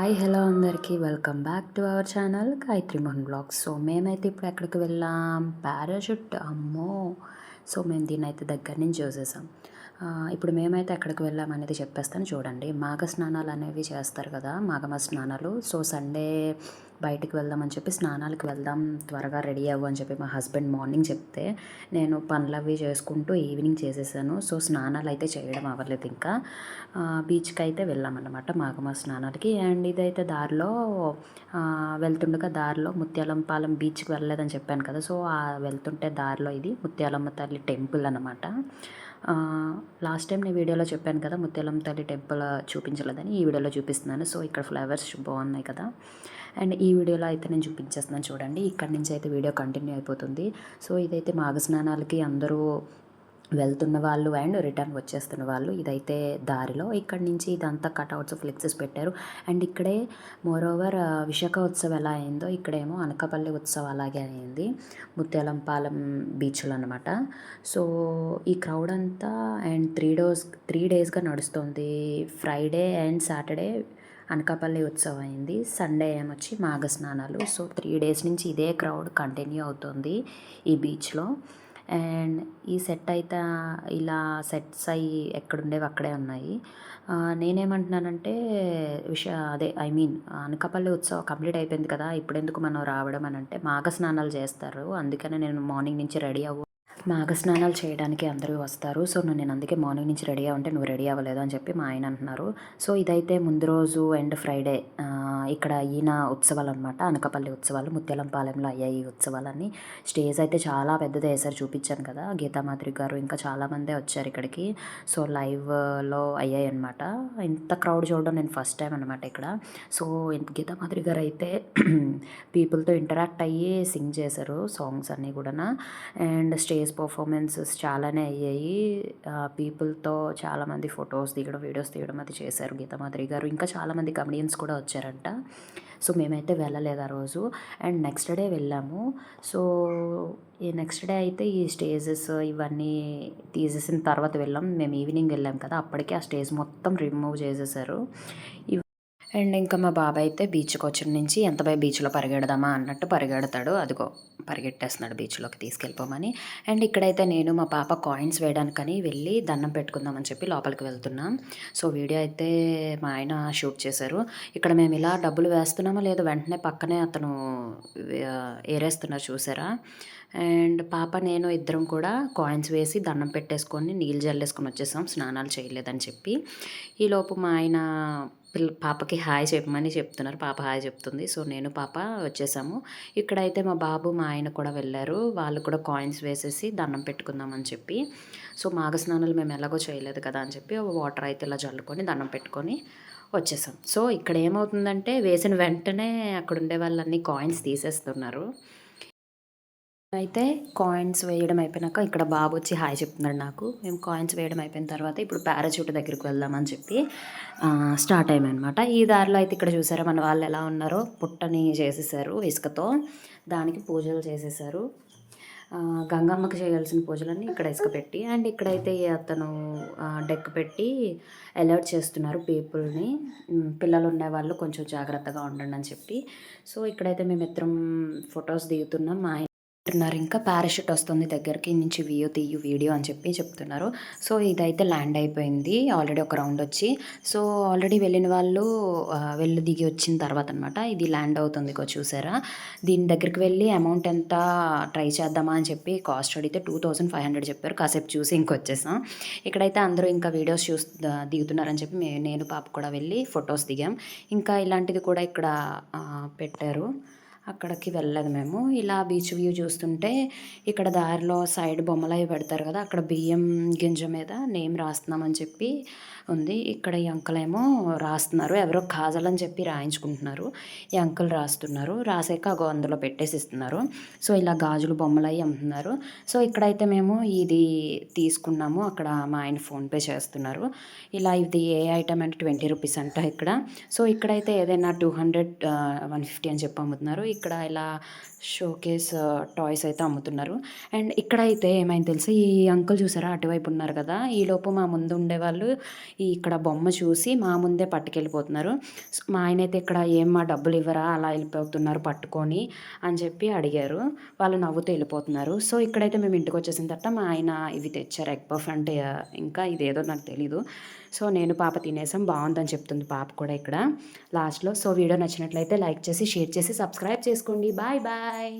Hi hello అందరికీ. Welcome back to our channel Gayatri Mohan blogs. So మేమైతే ఇప్పుడు ఎక్కడికి వెళ్ళాం? పారాషూట్. అమ్మో! సో మేము దీన్ని అయితే దగ్గర నుంచి చూసేసాం. ఇప్పుడు మేమైతే ఎక్కడికి వెళ్ళాం అనేది చెప్పేస్తాను చూడండి. మాఘ స్నానాలు అనేవి చేస్తారు కదా మాఘమ స్నానాలు సో సండే బయటికి వెళ్దామని చెప్పి స్నానాలకు వెళ్దాం త్వరగా రెడీ అవ్వు అని చెప్పి మా హస్బెండ్ మార్నింగ్ చెప్తే నేను పనులు అవి చేసుకుంటూ ఈవినింగ్ చేసేసాను. సో స్నానాలు అయితే చేయడం అవ్వలేదు ఇంకా. బీచ్కి అయితే వెళ్ళామన్నమాట మాఘమ స్నానాలకి అండ్ ఇదైతే దారిలో వెళ్తుండగా దారిలో ముత్యాలంపాలెం బీచ్కి వెళ్ళలేదని చెప్పాను కదా. సో ఆ వెళ్తుంటే దారిలో ఇది ముత్యాలమ్మ తల్లి టెంపుల్ అనమాట లాస్ట్ టైం నేను వీడియోలో చెప్పాను కదా ముత్యాలం తల్లి టెంపుల్ చూపించలేదని ఈ వీడియోలో చూపిస్తున్నాను. సో ఇక్కడ ఫ్లవర్స్ బాగున్నాయి కదా. అండ్ ఈ వీడియోలో అయితే నేను చూపించేస్తున్నాను చూడండి. ఇక్కడ నుంచి అయితే వీడియో కంటిన్యూ అయిపోతుంది. సో ఇదైతే మాఘ స్నానాలకి అందరూ వెళ్తున్న వాళ్ళు అండ్ రిటర్న్ వచ్చేస్తున్న వాళ్ళు. ఇదైతే దారిలో. ఇక్కడ నుంచి ఇదంతా కట్అవుట్స్ ఫ్లెక్సెస్ పెట్టారు. అండ్ ఇక్కడే మోరోవర్ విశాఖ ఉత్సవం ఎలా అయిందో ఇక్కడేమో అనకాపల్లి ఉత్సవం అలాగే అయింది. ముత్యాలంపాలెం బీచ్లో అనమాట సో ఈ క్రౌడ్ అంతా అండ్ త్రీ డోస్ త్రీ డేస్గా నడుస్తుంది. ఫ్రైడే అండ్ సాటర్డే అనకాపల్లి ఉత్సవం అయింది. సండే ఏమొచ్చి మాఘ స్నానాలు సో త్రీ డేస్ నుంచి ఇదే క్రౌడ్ కంటిన్యూ అవుతుంది ఈ బీచ్లో. అండ్ ఈ సెట్ అయితే ఇలా సెట్స్ అయ్యి ఎక్కడుండేవి అక్కడే ఉన్నాయి. నేనేమంటున్నానంటే విష అదే ఐ మీన్ అనకాపల్లి ఉత్సవం కంప్లీట్ అయిపోయింది కదా ఇప్పుడెందుకు మనం రావడం అని అంటే మాఘ స్నానాలు చేస్తారు. అందుకనే నేను మార్నింగ్ నుంచి రెడీ అవ్వు మాఘ స్నానాలు చేయడానికి అందరూ వస్తారు. సో నేను అందుకే మార్నింగ్ నుంచి రెడీ అవ్వంటే నువ్వు రెడీ అవ్వలేదు అని చెప్పి మా ఆయన అంటున్నారు. సో ఇదైతే ముందు రోజు అండ్ ఫ్రైడే ఇక్కడ ఈయన ఉత్సవాలు అనమాట అనకపల్లి ఉత్సవాలు ముత్యాలంపాలెంలో అయ్యాయి ఈ ఉత్సవాలన్నీ. స్టేజ్ అయితే చాలా పెద్దది వేసారు చూపించాను కదా గీతామాధురి గారు ఇంకా చాలామందే వచ్చారు ఇక్కడికి. సో లైవ్లో అయ్యాయి అనమాట ఇంత క్రౌడ్ చూడడం నేను ఫస్ట్ టైం అనమాట ఇక్కడ. సో ఇంత గీతామాధురి గారు అయితే పీపుల్తో ఇంటరాక్ట్ అయ్యి సింగ్ చేశారు సాంగ్స్ అన్నీ కూడా అండ్ స్టేజ్ పర్ఫార్మెన్సెస్ చాలానే అయ్యాయి. పీపుల్తో చాలామంది ఫొటోస్ దిగడం వీడియోస్ తీయడం అది చేశారు గీతామాధురి గారు. ఇంకా చాలామంది కమెడియన్స్ కూడా వచ్చారంట. సో మేమైతే వెళ్ళలేదు ఆ రోజు. అండ్ నెక్స్ట్ డే వెళ్ళాము. సో ఈ నెక్స్ట్ డే అయితే ఈ స్టేజెస్ ఇవన్నీ తీసేసిన తర్వాత వెళ్ళాం. మేము ఈవినింగ్ వెళ్ళాం కదా అప్పటికే ఆ స్టేజ్ మొత్తం రిమూవ్ చేసేసారు. అండ్ ఇంకా మా బాబాయ్ అయితే బీచ్కి వచ్చిన నుంచి ఎంత బై బీచ్లో పరిగెడదామా? అన్నట్టు పరిగెడతాడు. అదిగో పరిగెట్టేస్తున్నాడు బీచ్లోకి తీసుకెళ్ళిపోమని. అండ్ ఇక్కడైతే నేను మా పాప కాయిన్స్ వేయడానికని వెళ్ళి దండం పెట్టుకుందామని చెప్పి లోపలికి వెళ్తున్నాం. సో వీడియో అయితే మా ఆయన షూట్ చేశారు. ఇక్కడ మేము ఇలా డబ్బులు వేస్తున్నామో లేదో వెంటనే పక్కనే అతను ఏరేస్తున్నారు చూసారా? అండ్ పాప నేను ఇద్దరం కూడా కాయిన్స్ వేసి దండం పెట్టేసుకొని నీళ్ళు జల్లేసుకొని వచ్చేసాం. స్నానాలు చేయలేదని చెప్పి. ఈలోపు మా ఆయన పిల్ల పాపకి హాయ్ చెప్పమని చెప్తున్నారు. పాప హాయ్ చెప్తుంది. సో నేను పాప వచ్చేసాము. ఇక్కడైతే మా బాబు మా ఆయన కూడా వెళ్ళారు. వాళ్ళు కూడా కాయిన్స్ వేసేసి దండం పెట్టుకుందామని చెప్పి సో మాఘ స్నానాలు మేము ఎలాగో చేయలేదు కదా అని చెప్పి వాటర్ అయితే ఇలా జల్లుకొని దండం పెట్టుకొని వచ్చేసాం. సో ఇక్కడ ఏమవుతుందంటే వేసిన వెంటనే అక్కడ ఉండే వాళ్ళన్నీ కాయిన్స్ తీసేస్తున్నారు. అయితే కాయిన్స్ వేయడం అయిపోయినాక ఇక్కడ బాబు వచ్చి హాయ్ చెప్తున్నాడు నాకు. మేము కాయిన్స్ వేయడం అయిపోయిన తర్వాత ఇప్పుడు పారాచూట్ దగ్గరికి వెళ్దామని చెప్పి స్టార్ట్ అయ్యామన్నమాట. ఈ దారిలో అయితే ఇక్కడ చూసారా మన వాళ్ళు ఎలా ఉన్నారో? పుట్టని చేసేసారు ఇసుకతో. దానికి పూజలు చేసేసారు. గంగమ్మకి చేయాల్సిన పూజలన్నీ ఇక్కడ ఇసుక పెట్టి అండ్ ఇక్కడైతే అతను డెక్ పెట్టి అలర్ట్ చేస్తున్నారు పీపుల్ని పిల్లలు ఉండేవాళ్ళు కొంచెం జాగ్రత్తగా ఉండండి అని చెప్పి. సో ఇక్కడైతే మేము ఇద్దరం ఫొటోస్ దిగుతున్నాం. మా చెప్తున్నారు. ఇంకా పారాషూట్ వస్తుంది దగ్గరికి నుంచి వ్యూ తీయు వీడియో అని చెప్పి చెప్తున్నారు. సో ఇదైతే ల్యాండ్ అయిపోయింది. ఆల్రెడీ ఒక రౌండ్ వచ్చి. సో ఆల్రెడీ వెళ్ళిన వాళ్ళు వెళ్ళి దిగి వచ్చిన తర్వాత అనమాట ఇది ల్యాండ్ అవుతుంది ఇగో చూసారా? దీని దగ్గరికి వెళ్ళి అమౌంట్ ఎంత ట్రై చేద్దామా అని చెప్పి కాస్ట్ అడిగితే టూ థౌజండ్ ఫైవ్ హండ్రెడ్ చెప్పారు. కాసేపు చూసి ఇంకొచ్చేసాం ఇక్కడైతే అందరూ ఇంకా వీడియోస్ చూస్ దిగుతున్నారని చెప్పి నేను పాప కూడా వెళ్ళి ఫొటోస్ దిగాం. ఇంకా ఇలాంటిది కూడా ఇక్కడ పెట్టారు. అక్కడికి వెళ్ళలేదు మేము. ఇలా బీచ్ వ్యూ చూస్తుంటే ఇక్కడ దారిలో సైడ్ బొమ్మలు అవి పెడతారు కదా అక్కడ బియ్యం గింజ మీద నేమ్ రాస్తున్నామని చెప్పి ఉంది. ఇక్కడ ఈ అంకుల్ ఏమో రాస్తున్నారు. ఎవరో కాజల్ అని చెప్పి రాయించుకుంటున్నారు. ఈ అంకుల్ రాస్తున్నారు. రాసాక అగో అందులో పెట్టేసి ఇస్తున్నారు. సో ఇలా గాజులు బొమ్మలు అవి అమ్ముతున్నారు. సో ఇక్కడైతే మేము ఇది తీసుకున్నాము. అక్కడ మా ఆయన ఫోన్పే చేస్తున్నారు. ఇలా ఇది ఏ ఐటమ్ అంటే ట్వంటీ రూపీస్ అంట ఇక్కడ. సో ఇక్కడైతే ఏదైనా టూ హండ్రెడ్ వన్ ఫిఫ్టీ అని చెప్పి అమ్ముతున్నారు. ఇక్కడ ఇలా షోకేస్ టాయ్స్ అయితే అమ్ముతున్నారు. అండ్ ఇక్కడైతే ఏమైంది తెలుసా? ఈ అంకుల్ చూసారా? అటువైపు ఉన్నారు కదా. ఈ లోపు మా ముందు ఉండేవాళ్ళు ఈ ఇక్కడ బొమ్మ చూసి మా ముందే పట్టుకెళ్ళిపోతున్నారు. మా ఆయన అయితే ఇక్కడ ఏం మా డబ్బులు ఇవ్వరా? అలా వెళ్ళిపోతున్నారు పట్టుకొని అని చెప్పి అడిగారు. వాళ్ళు నవ్వుతూ వెళ్ళిపోతున్నారు. సో ఇక్కడైతే మేము ఇంటికి వచ్చేసిన తర్వాత మా ఆయన ఇవి తెచ్చారు? ఎగ్ పఫ్ అంటే ఇంకా ఇదేదో నాకు తెలీదు. సో నేను పాప తినేసాం బాగుందని చెప్తుంది పాప కూడా ఇక్కడ లాస్ట్లో. సో వీడియో నచ్చినట్లయితే లైక్ చేసి షేర్ చేసి సబ్స్క్రైబ్ చేసుకోండి. Bye bye.